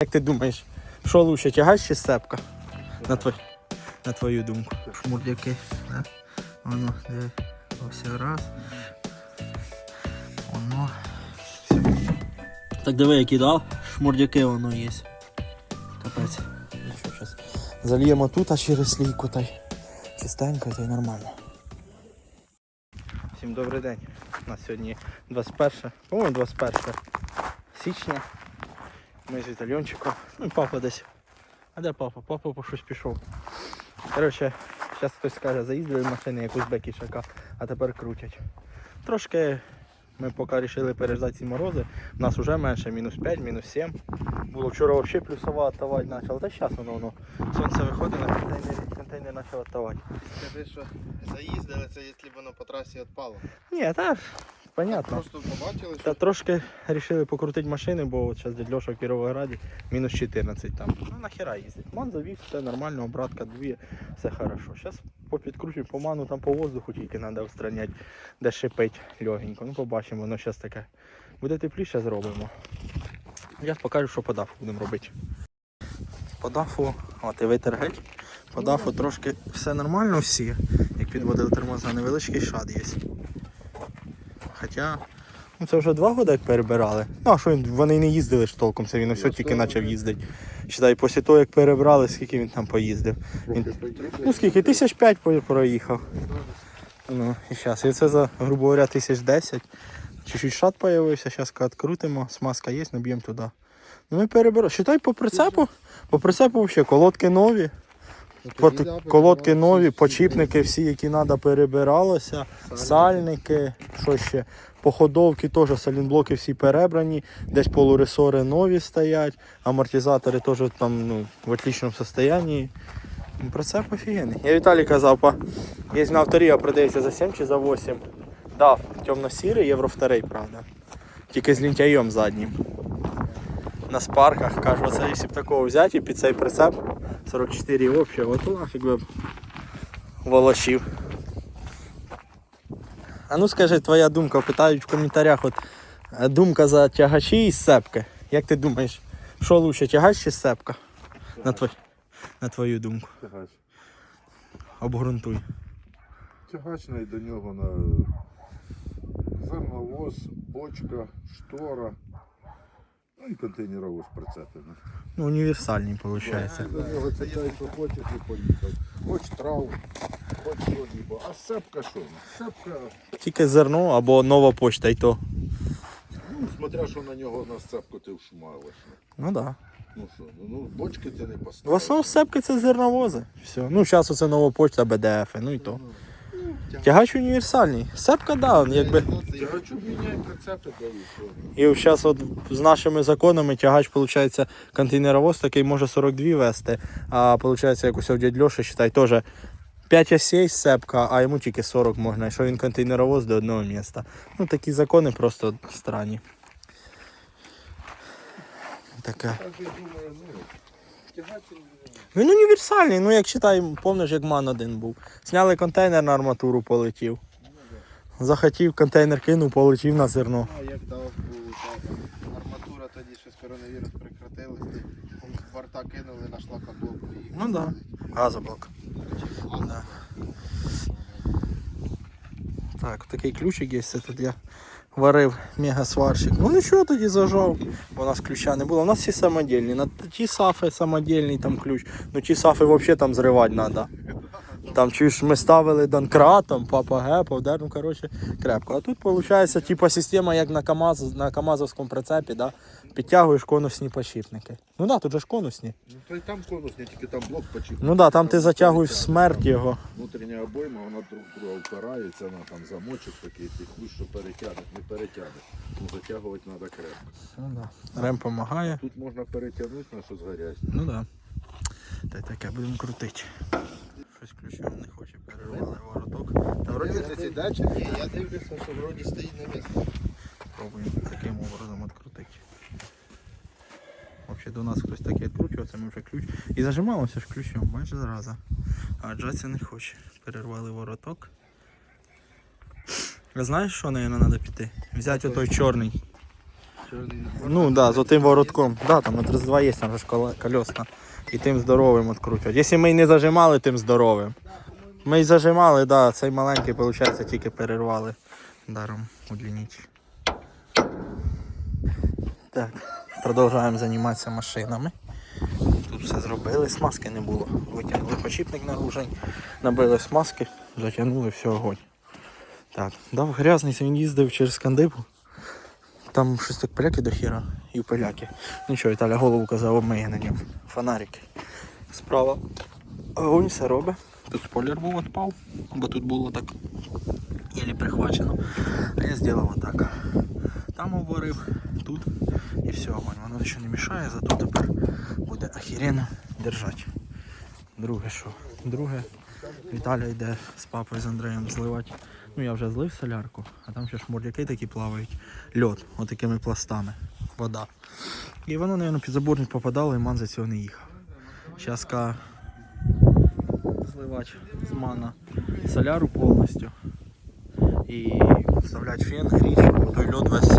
Як ти думаєш, що лучше, тягач чи сцепка? На, твой, на твою думку. Шмурдяки, да? Воно, диви, ось раз. Воно. Все. Так диви, які дав, шмурдяки воно є. Капець. Що, зараз зальємо тут, а через слійку та й чистенько, та й нормально. Всім добрий день. У нас сьогодні 21, по-моєму, 21 січня. Ми з Вітальончиком. Ну, папа десь. А де папа? Папа по щось пішов. Коротше, зараз хтось скаже, заїздили в машини якусь бекішака, а тепер крутять. Трошки ми поки вирішили переждати ці морози. У нас вже менше, мінус 5, мінус 7. Було вчора взагалі плюсова оттавати почало. Та зараз воно, воно. Сонце виходить на контейнер, контейнер почав оттавати. Скажи, що заїздили, це якщо воно по трасі відпало. Ні, та понятно. Просто побачили, Та що трошки вирішили покрутити машини, бо от зараз дядь Льоша в Кіровограді мінус 14 там. Ну нахера їздить. Ман завів, все нормально, обратка дві, все хорошо. Зараз попідкручуємо по ману, там по воздуху тільки треба устраняти, де шипить легенько. Ну побачимо, воно зараз таке. Буде тепліше зробимо. Я покажу, що по дафу будемо робити. По дафу, от і витер геть. По дафу трошки все нормально всі. Як підводили тормоза, невеличкий шад є. Хоча, ну це вже два роки як перебирали. Ну а що він, вони не їздили ж толком, це він ось тільки почав їздити. Считай, після того як перебрали, скільки він там поїздив. Він, ну скільки, тисяч п'ять проїхав. Ну, і зараз. І це за, грубо говоря, тисяч десять. Чуть-чуть шат появився, зараз відкрутимо, смазка є, наб'ємо туди. Ну ми перебираємо. Считай по прицепу, по прицепу взагалі колодки нові. Порт- Колодки нові, почіпники всі, які треба, перебиралося. Сальники, що ще. Походовки теж салінблоки всі перебрані, десь полуресори нові стоять, амортизатори теж там ну, в отличному стані. Ну, Прицеп офігенний. Я Віталій казав, па, є на авторія продається за 7 чи за 8. Дав темно-сірий, євро 2, правда. Тільки з лінтяєм заднім. На спарках кажу, оце якщо б такого взяти і під цей прицеп 44 взагалі, от нафіг би б волочив. А ну скажи, твоя думка, питають в коментарях, от е, думка за тягачі і сцепки. Як ти думаєш, що лучше, тягач чи сцепка? На, твой, на твою думку. Тягач. Обґрунтуй. Тягачний до нього на зерновоз, бочка, штора. Ну і контейнеровоз прицеплено. Ну, універсальний, виходить. До нього це той, що хочеш і поїхав. Хоч трав, хоч що-либо. А сцепка що? Сцепка, Тільки зерно або нова почта і то. ну, смотря що на нього на сцепку ти вшмалиш. Ну так. Да. Ну що, ну, ну бочки ти не В поставиш. основному сцепки це зерновози. Все. Ну, зараз оце нова почта, БДФ, ну і то. Тягач універсальний. Сцепка, да, якби. Тягачу міняй прицепи. І зараз от з нашими законами тягач, виходить, контейнеровоз такий може 42 вести, а виходить, як усе в дядь Льоші, считай, теж 5 осей сцепка, а йому тільки 40 можна, що він контейнеровоз до одного міста. Ну такі закони просто странні. Таке. Так я думаю, ну, тягач Він універсальний, ну як читай, помниш, як ман один був. Сняли контейнер на арматуру, полетів. Захотів, контейнер кинув, полетів на зерно. а як дав був арматура тоді щось коронавірус прекратилось, то борта кинули на шлакоблоку і Ну да. Газоблок. Да. Так, такий ключик є, це тут я варив мегасварщик. Ну нічого тоді зажав, бо у нас ключа не було. У нас всі самодільні. На ті сафи самодільний там ключ. Ну ті сафи взагалі там зривати треба. Там чуєш, ми ставили донкратом, папа гепов, да? ну коротше, крепко. А тут виходить, типа система як на КАМАЗ, на КАМАЗовському прицепі, да? підтягуєш конусні подшипники. Ну так, да, тут же ж конусні. Ну то й там конус, не тільки там блок почіплений. Ну так, да, там ти затягуєш смерть його. Внутрішня обойма, вона друг друга впирається, вона там замочок такий, ти хуй, що перетягнеш, не перетягнеш. Ну затягувати треба крепко. Ну да. Рем допомагає. Тут можна перетягнути на що згорять. Ну да. Та й таке будемо крутити. Щось ключом не хоче, перервали вороток. Та вроді Вроді ці дачі, ні, я дивлюся, що вроді стоїть на місці. пробуємо таким образом відкрутити. Взагалі до нас хтось відкручував, це ми вже ключ. І зажималося ж ключом, бачиш зараза. А джатися не хоче. Перервали вороток. Знаєш, що, мабуть, треба піти? Взяти отой чорний. Ну да, з отим воротком. Да, там от 2 є, там же ж коле- колесна. І тим здоровим відкручують. Якщо ми й не зажимали, тим здоровим. Ми й зажимали, да, цей маленький, виходить, тільки перервали даром удлінити. Так, продовжуємо займатися машинами. Тут все зробили, смазки не було. Витягнули почіпник наружень, набили смазки, затягнули, все, огонь. Так, дав грязний, він їздив через кандибу. Там щось так поляки до хіра і поляки. Нічого, Віталя голову казав, обмиє на ньому. Фонарики. Справа. Огонь все робить. Тут спойлер був відпав, бо тут було так єлі прихвачено. А я зробив отак. Там обварив, тут і все, огонь. Воно ще не мішає, зато тепер буде охеренно держати. Друге що? Друге, Віталя йде з папою з Андреєм зливати. Ну я вже злив солярку, а там ще ж морляки такі плавають. Льод, отакими пластами. Вода. І воно, мабуть, під заборник попадало і ман за цього не їхав. Зараз ка зливати з мана соляру повністю. І вставляти фен, гріч, той льод весь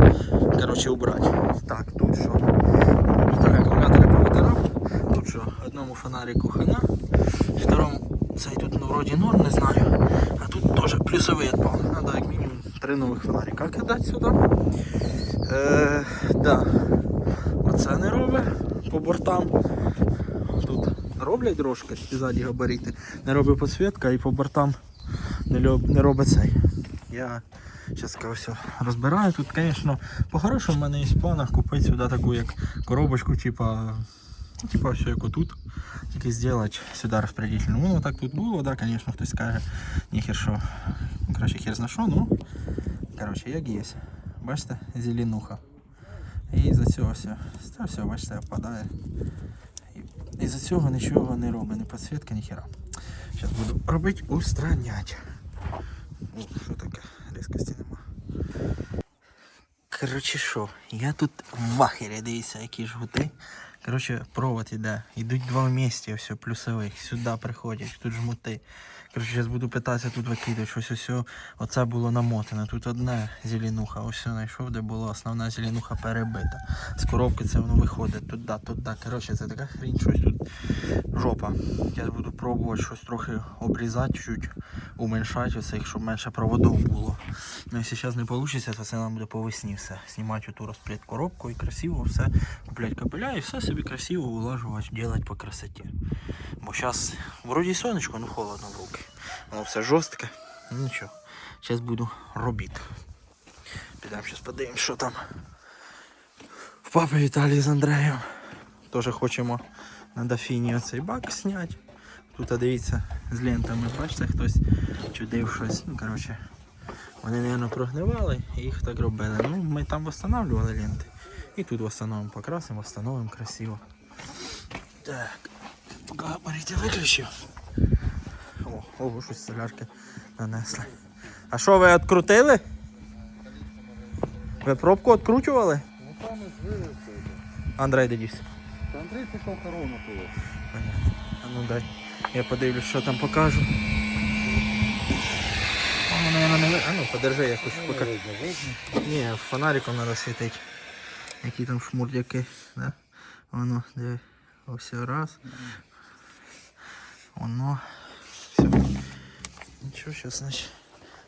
коротше, убрати. Так, тут що? Акумулятори повитирав. Тут що, одному фонарику хана, второму цей тут ну, вроді норм, не знаю. А тут теж плюсовий відпал. Надо як мінімум три нових фонарика кидати сюди. Е, да. Оце не робить по бортам. Тут роблять трошки ззаді габарити. Не робить підсвітка і по бортам не, льоб- не робить цей. Я зараз все розбираю. Тут, звісно, по-хорошому в мене є в планах купити сюди таку як коробочку, типа, ну, типа все як отут. Тільки зробити сюди розпределительну. Ну, так тут було, да, звісно, хтось скаже, ніхер що, ну, краще хер зна що, ну, коротше, як є. Бачите, зеленуха. І за цього все, це все, бачите, впадає. І, і за цього нічого не робить, ні підсвітка, ні хера. Зараз буду робити устранять. О, що таке? Різкості нема. Коротше що, я тут в ахері, дивіться, які жгути. Коротше, провод іде. Йдуть два вместе, все, плюсових. Сюди приходять, тут жмути. Коротше, зараз буду питатися тут викидати щось усе. Оце було намотане. Тут одне зеленуха, ось все знайшов, де була основна зеленуха перебита. З коробки це воно виходить туди, туди. Коротше, це така хрінь, щось тут жопа. Я буду пробувати щось трохи обрізати, чуть уменьшати оце, щоб менше проводов було. Ну, якщо зараз не вийде, то це нам буде по весні все. Знімати оту розпліт коробку і красиво все, купляти капеля і все собі красиво улажувати, робити по красоті. Бо зараз вроді сонечко, ну холодно в руки. Воно все жорстке. Ну нічого. Зараз буду робити. Підемо зараз подивимось, що там. В папи Віталій з Андреєм. Теж хочемо на дофіні оцей бак зняти. Тут дивіться з лентами, бачите, хтось чудив щось. Ну, коротше, вони, мабуть, прогнивали і їх так робили. Ну, ми там встановлювали ленти. І тут встановимо, покрасимо, встановимо красиво. Так, габарити виключив. О, ого, щось солярки нанесли. А що, ви відкрутили? Ви пробку відкручували? Ну там і звили. Андрей. Та Андрій пішов. Понятно. А ну дай. Я подивлюсь, що там покажу. А, ну, наверное, не ви- А ну, подержи, я хочу покажу. Ні, фонариком треба світити. Які там шмурдяки, да? Воно, диви. Ось раз. Воно. Все. Нічого, зараз, значить.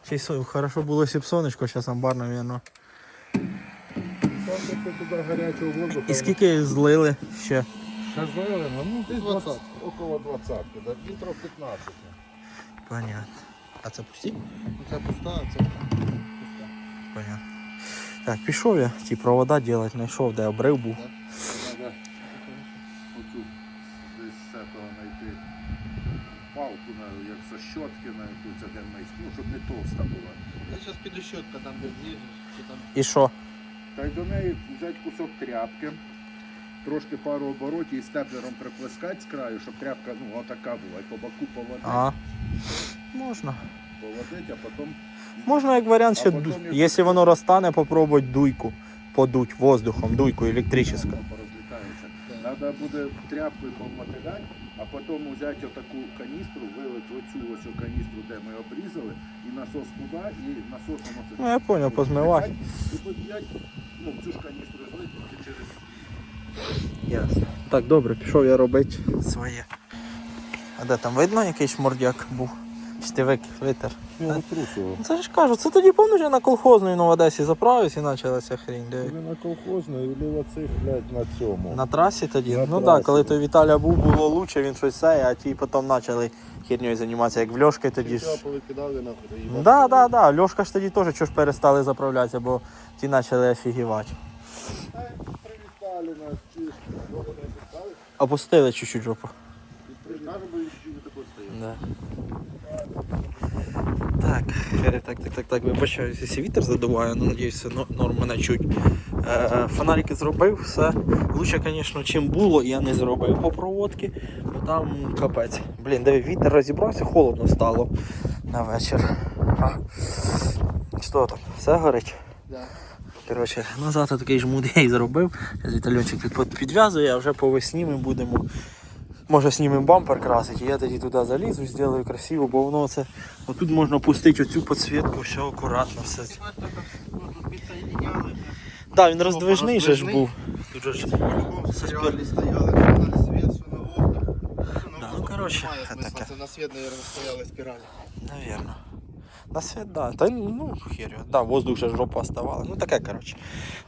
Ще й со- хорошо було, б сонечко, зараз амбар, мабуть. І скільки злили ще? Ще злили, ну десь 20. 20, около 20, да, літрів 15. Понятно. А це пусті? Це пуста, а це пуста. Понятно. Так, пішов я ті провода делать, знайшов, де обрив був. Треба оцю десь з цього знайти палку, на, як со щотки на яку це де ми, ну, щоб не товста була. Я зараз піду щотка там де зліжеш, чи там. І що? Та й до неї взяти кусок тряпки, трошки пару оборотів і степлером приплескати з краю, щоб тряпка ну, отака була, і по боку поводити, А. Можна. поводити, а потім Можна як варіант ще, ду- якщо воно розтане, попробувати дуйку. Подуть воздухом, дуйку електричну. Треба буде тряпкою помотидати, а потім взяти отаку каністру, вилити оцю ось каністру, де ми обрізали, і насос туди, і насосом оце. Ну я понял, позмивати. І подіять, ну, цю ж каністру Так, добре, пішов я робити своє. А де там видно якийсь шмордяк був? Чи ти вик- витер? Я отрусував. Ну, Це ж кажу, це тоді повністю я на колхозну в Одесі заправився і почалася хрінь. диви. На колхозну, или оцих, блядь, на цьому. На трасі тоді? На ну так, трасі. да, коли той Віталя був, було лучше, він щось це, а ті потім почали херньою займатися, як в Льошки тоді ж. Повикидали нахуй. Да, да, да. Льошка ж тоді теж чого ж перестали заправлятися, бо ті почали офігівати. Привітали нас, пускали. Опустили чуть-чуть жопу. Кажу, бо чуть-чуть стоїть. Да. Так, е, так, так, так, так, вибачаюся, якщо вітер задуває, ну надіюся, норм мене чуть. Е, фонарики зробив, все. Лучше, звісно, чим було, я не зробив по проводці, бо там капець. Блін, де вітер розібрався, холодно стало на вечір. А. Що там? Все горить? Да. Коротше, завтра такий жмуд я і зробив. Зараз Вітальончик під, підв'язує, а вже по весні ми будемо. Може знімемо бампер красити, і я тоді туди залізу, зроблю красиво, бо воно це. Отут можна пустити оцю підсвітку, все акуратно, все. Так, да, він роздвижний же ж був. Тут же ж. Стояли, що на світ, що на Да, ну, коротше, таке. це на світ, мабуть, стояли спіралі. Навірно. На світ, да. Та ну, хер його. Да, воздух ще ж жопа оставала. Ну таке, коротше.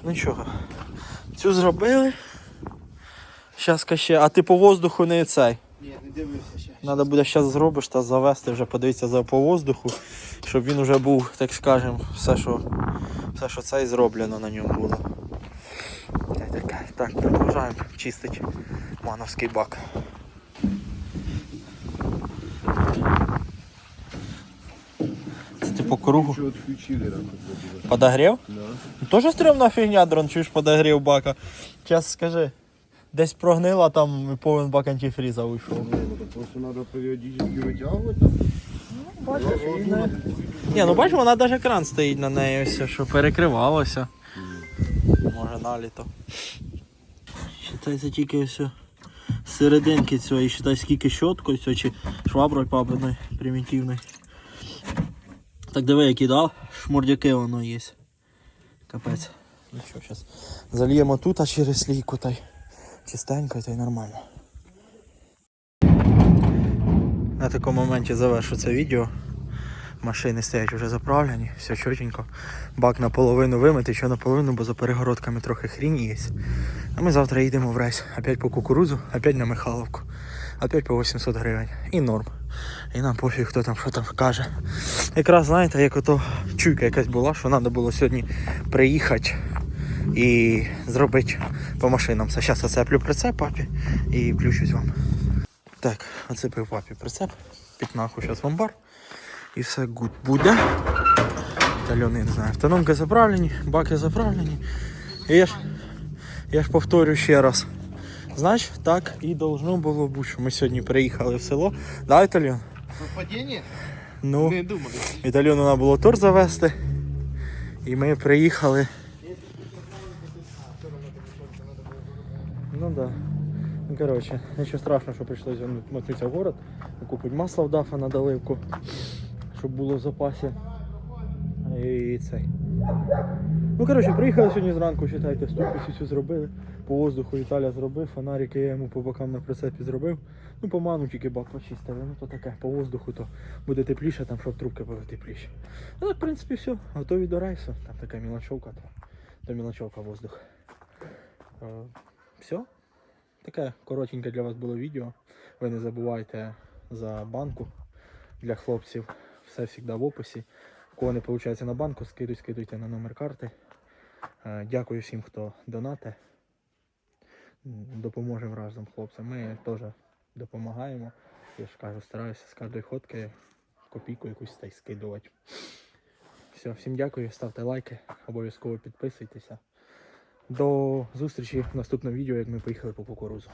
Ну нічого. Цю зробили. Щас ще. А ти по воздуху не цей. Ні, не дивився ще. Треба буде зараз зробиш та завести вже подивитися за по воздуху, щоб він вже був, так скажем, все, що, все, що це і зроблено на ньому було. Та й. Так, продовжуємо чистити мановський бак. Це ти по кругу подогрів? Да. Тоже стрімна фігня, дрон, чуєш подогрів бака. Зараз скажи. Десь прогнила, там і повен бак антифріза вийшов. Ні, ну так просто треба періодично витягувати. там. Бачиш, і не... Ні, ну бачиш, вона навіть кран стоїть на неї, ось, що перекривалося. Може наліто. Считається тільки ось з серединки цього, і считай скільки щоткою цього, чи шваброю папиною примітивною. Так диви, які дав, шмурдяки воно є. Капець. Ну що, зараз зальємо тут, а через слійку та й чистенько та й нормально. На такому моменті завершу це відео. Машини стоять вже заправлені, все чотенько. Бак наполовину вимитий, що наполовину, бо за перегородками трохи хрінь є. А ми завтра їдемо в рейс. Опять по кукурузу, опять на Михайловку. Опять по 800 гривень. І норм. І нам пофіг, хто там що там каже. Якраз знаєте, як ото чуйка якась була, що треба було сьогодні приїхати і зробити по машинам. Зараз оцеплю прицеп папі і включусь вам. Так, оцепив папі прицеп, пітнаху зараз в амбар. І все гуд буде. Тальони, не знаю. Автономки заправлені, баки заправлені. І я ж, я ж повторю ще раз. Знаєш, так і должно було бути, що ми сьогодні приїхали в село. Да, Італьон? Совпадіння? Ну, Не думали. Італьону треба було торт завести. І ми приїхали. Ну да. Ну коротше, нічого страшного, що прийшлося мотитися в город, купити масло в дафа на доливку, щоб було в запасі. І цей. Ну коротше, приїхали сьогодні зранку, вважайте, ступицю цю зробили. По воздуху Віталя зробив, фонарики я йому по бокам на прицепі зробив. Ну, по ману тільки бак почистили, ну то таке, по воздуху то буде тепліше, там, щоб трубки були тепліші. Ну так, в принципі, все, готові до рейсу. Там така мілочовка, то, то мілочовка воздух. Все. Таке коротеньке для вас було відео. Ви не забувайте за банку для хлопців. Все завжди в описі. У кого не виходить на банку, скидуй, скидуйте на номер карти. Е, Дякую всім, хто донате. Допоможемо разом хлопцям. Ми теж допомагаємо. Я ж кажу, стараюся з кожної ходки копійку якусь та й скидувати. Все, всім дякую, ставте лайки, обов'язково підписуйтеся. До зустрічі в наступному відео, як ми поїхали по кукурузу.